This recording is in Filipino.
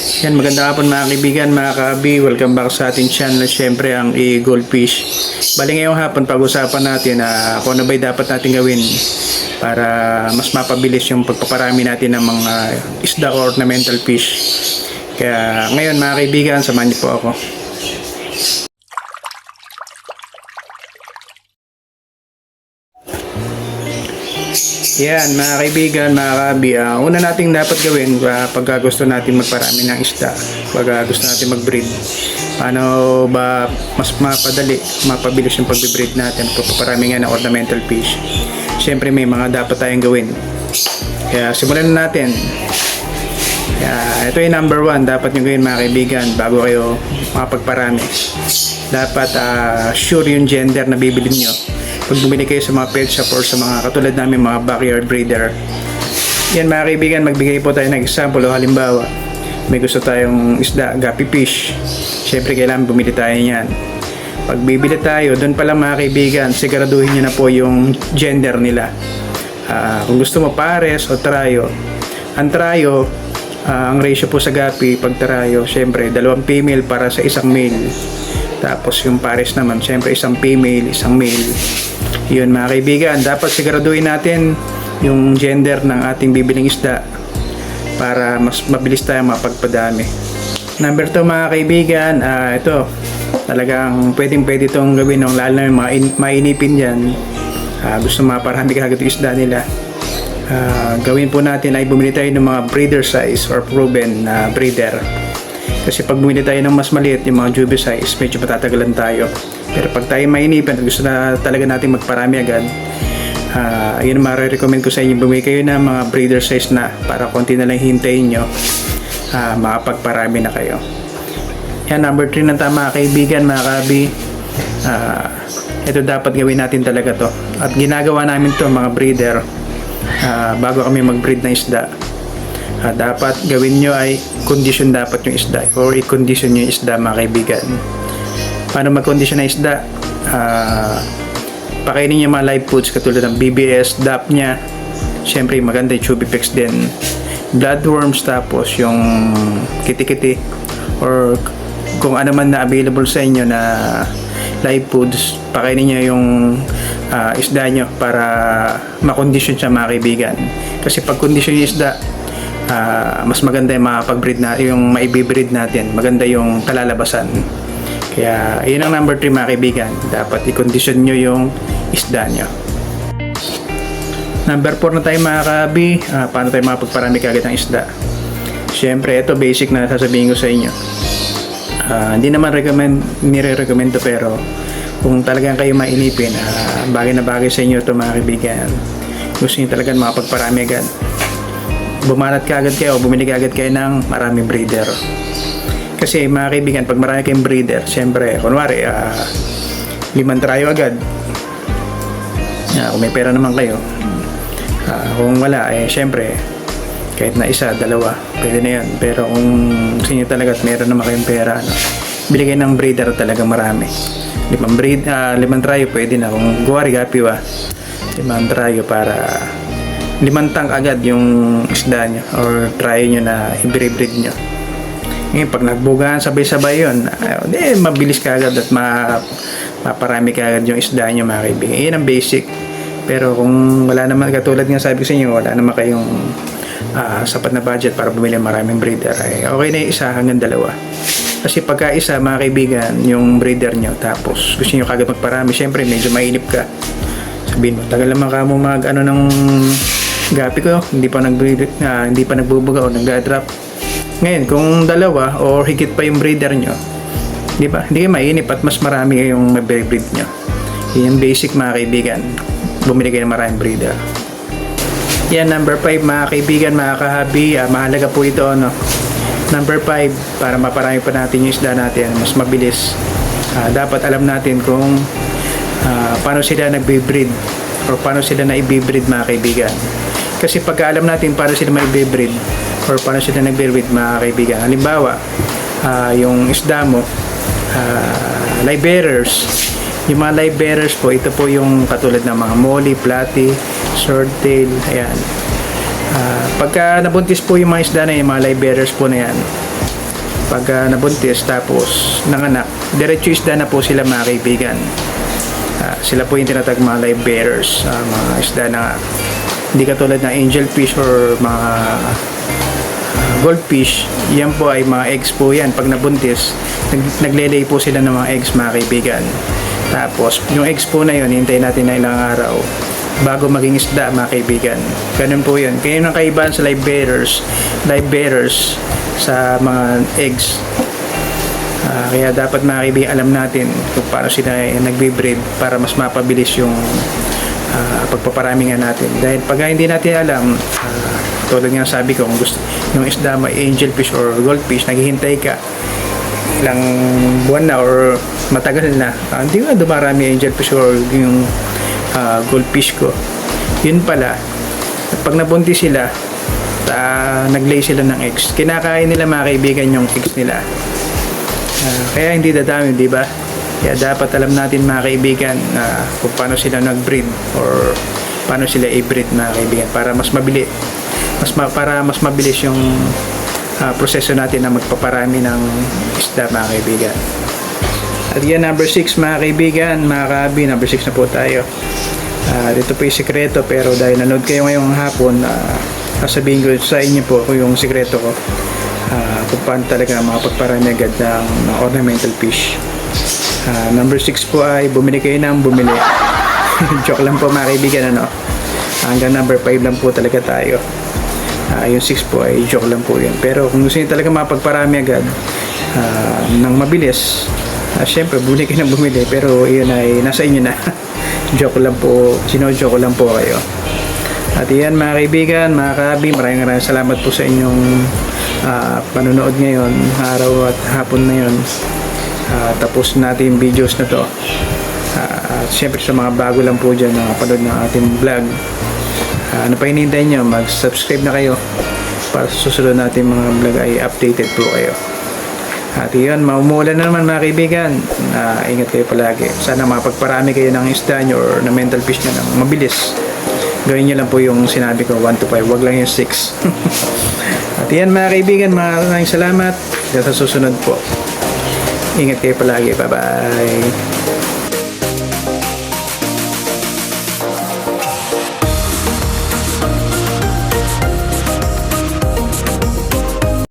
Yan, maganda hapon mga kaibigan, mga kabi. Welcome back sa ating channel. Siyempre, ang Eagle Fish. Bali ngayong hapon, pag-usapan natin na kung ano ba dapat natin gawin para mas mapabilis yung pagpaparami natin ng mga isda or ornamental fish. Kaya ngayon mga kaibigan, samahan niyo po ako. Yan, mga kaibigan, mga kabi, ah, una nating dapat gawin uh, pag gusto natin magparami ng isda, pag ah, gusto natin mag-breed. Paano ba mas mapadali, mapabilis yung pag-breed natin, pagpaparami nga ng ornamental fish. Siyempre may mga dapat tayong gawin. Kaya simulan na natin. Kaya ito yung number one, dapat nyo gawin mga kaibigan bago kayo makapagparami. Dapat ah, sure yung gender na bibili nyo pag bumili kayo sa mga pet shop or sa mga katulad namin mga backyard breeder. Yan mga kaibigan, magbigay po tayo ng example o halimbawa, may gusto tayong isda, gapi fish. Siyempre kailangan bumili tayo niyan. Pag bibili tayo, doon pa lang mga kaibigan, siguraduhin nyo na po yung gender nila. Ah, kung gusto mo pares o trayo, ang trayo, ah, ang ratio po sa gapi pag trayo, syempre dalawang female para sa isang male. Tapos yung pares naman, syempre isang female, isang male. Yun mga kaibigan, dapat siguraduhin natin yung gender ng ating bibiling isda para mas mabilis tayo mapagpadami. Number 2 mga kaibigan, ah, ito, talagang pwedeng pwede itong gawin ng lalo na yung mga in- mainipin dyan. Ah, gusto maparami kagad yung isda nila. Ah, gawin po natin ay bumili tayo ng mga breeder size or proven na breeder. Kasi pag bumili tayo ng mas maliit, yung mga juvie size, medyo matatagalan tayo. Pero pag tayo mainipan at gusto na talaga natin magparami agad, ah yun marirecommend ko sa inyo. Bumili kayo ng mga breeder size na para konti na lang hintayin nyo, ah makapagparami na kayo. Yan, number 3 ng tama, kaibigan, mga kabi. Ah, ito dapat gawin natin talaga to. At ginagawa namin to mga breeder ah, bago kami mag-breed ng isda. Ah, dapat gawin nyo ay condition dapat yung isda or i-condition yung isda mga kaibigan. Paano mag-condition ng isda? Ah, pakainin nyo mga live foods katulad ng BBS, DAP niya. Siyempre maganda yung Chubifex din. Bloodworms tapos yung kiti-kiti or kung ano man na available sa inyo na live foods, pakainin nyo yung ah, isda nyo para makondisyon siya mga kaibigan. Kasi pag kondisyon yung isda, ah, mas maganda yung makapag-breed na, yung maibibreed natin. Maganda yung kalalabasan. Kaya, yun ang number 3 mga kaibigan. Dapat i-condition nyo yung isda nyo. Number 4 na tayo mga kabi. Ah, paano tayo makapagparami kagad ng isda? Siyempre, ito basic na sasabihin ko sa inyo. Ah, hindi naman recommend, nire-recommend to pero kung talagang kayo mainipin, ah, bagay na bagay sa inyo to mga kaibigan. Gusto nyo talagang makapagparami agad. Bumanat ka agad kayo bumili ka agad kayo ng maraming breeder. Kasi mga kaibigan, pag marami kayong breeder, siyempre, kunwari, ah, limang trayo agad. Ah, kung may pera naman kayo. Ah, kung wala, eh, siyempre, kahit na isa, dalawa, pwede na yun. Pero kung gusto nyo talaga at meron naman kayong pera, ano, bili kayo ng breeder talaga marami. Limang breed, ah, limang trayo pwede na. Kung guwari gapi ba, limang trayo para limang tank agad yung isda nyo or trayo nyo na i-breed nyo. Ngayon, pag nagbugahan sabay-sabay yun, uh, eh, mabilis ka agad at ma, maparami ka agad yung isda nyo mga kaibigan. Yan ang basic. Pero kung wala naman, katulad nga sabi ko sa inyo, wala naman kayong ah, sapat na budget para bumili ng maraming breeder, eh, okay na yung isa hanggang dalawa. Kasi pagka isa, mga kaibigan, yung breeder nyo, tapos gusto nyo kagad magparami, syempre medyo mainip ka. Sabihin mo, tagal naman ka mo mag, ano ng gapi ko, hindi pa nag ah, hindi pa nagbubuga o nag-drop. Ngayon, kung dalawa or higit pa yung breeder nyo, di ba? Hindi kayo mainip at mas marami yung breed nyo. Yan yung basic mga kaibigan. Bumili kayo ng maraming breeder. Yan, number 5 mga kaibigan, mga kahabi. ah, mahalaga po ito, no? Number 5, para maparami pa natin yung isda natin, mas mabilis. Ah, dapat alam natin kung ah, paano sila nagbe-breed or paano sila na i-breed mga kaibigan. Kasi pagka alam natin paano sila mai-breed or paano sila nagbe-breed mga kaibigan. Halimbawa, ah, yung isda mo, ah, live bearers. Yung mga live bearers po, ito po yung katulad ng mga molly, platy, swordtail, ayan. Ah, pagka nabuntis po yung mga isda na yung mga live bearers po na yan, pag ah, nabuntis tapos nanganak, diretso isda na po sila mga kaibigan. Ah, sila po yung tinatag mga live bearers, ah, mga isda na hindi katulad ng angelfish or mga goldfish, yan po ay mga eggs po yan. Pag nabuntis, nag naglelay po sila ng mga eggs mga kaibigan. Tapos, yung eggs po na yun, hintayin natin na ilang araw bago maging isda mga kaibigan. Ganun po yun. Kaya yung kaibahan sa live bearers, live bearers sa mga eggs. Ah, kaya dapat mga kaibigan alam natin kung paano sila nagbe-breed para mas mapabilis yung ah, pagpaparami nga natin. Dahil pag hindi natin alam, ah, tulad nga sabi ko, kung gusto yung isda may angelfish or goldfish, naghihintay ka ilang buwan na or matagal na, ah, hindi nga dumarami angelfish or yung ah, goldfish ko. Yun pala, pag nabuntis sila, ah, nag-lay sila ng eggs. Kinakain nila mga kaibigan yung eggs nila. Ah, kaya hindi dadami, di ba? Kaya dapat alam natin mga kaibigan na kung paano sila nag-breed or paano sila i-breed mga kaibigan para mas mabili mas ma- para mas mabilis yung ah, proseso natin na magpaparami ng isda mga kaibigan. At yan number 6 mga kaibigan, mga kabi, number 6 na po tayo. Ah, dito po yung sikreto pero dahil nanood kayo ngayong hapon, uh, sasabihin ko sa inyo po kung yung sikreto ko ah, kung paano talaga makapagparami agad ng, ng ornamental fish. Ah, number 6 po ay bumili kayo ng bumili. Joke lang po mga kaibigan ano. Hanggang number 5 lang po talaga tayo. Ah, yung 6 po ay joke lang po yun. Pero kung gusto niyo talaga mapagparami agad ah, ng mabilis, ah, syempre bumili kayo ng bumili. Pero yun ay nasa inyo na. joke lang po. Sino-joke lang po kayo. At yan mga kaibigan, mga kabi, maraming maraming salamat po sa inyong ah, panonood ngayon, araw at hapon na yun. Ah, tapos natin yung videos na to. Ah, at syempre sa mga bago lang po dyan na panood ng ating vlog, ah, ano pa hinihintay nyo, mag-subscribe na kayo para sa susunod natin mga vlog ay updated po kayo. At yun, maumulan na naman mga kaibigan. Ah, ingat kayo palagi. Sana mapagparami kayo ng isda nyo or ng mental fish nyo ng mabilis. Gawin nyo lang po yung sinabi ko, 1 to 5. Huwag lang yung 6. At yan mga kaibigan, maraming salamat. Hanggang sa susunod po. Ingat kayo palagi. Bye-bye.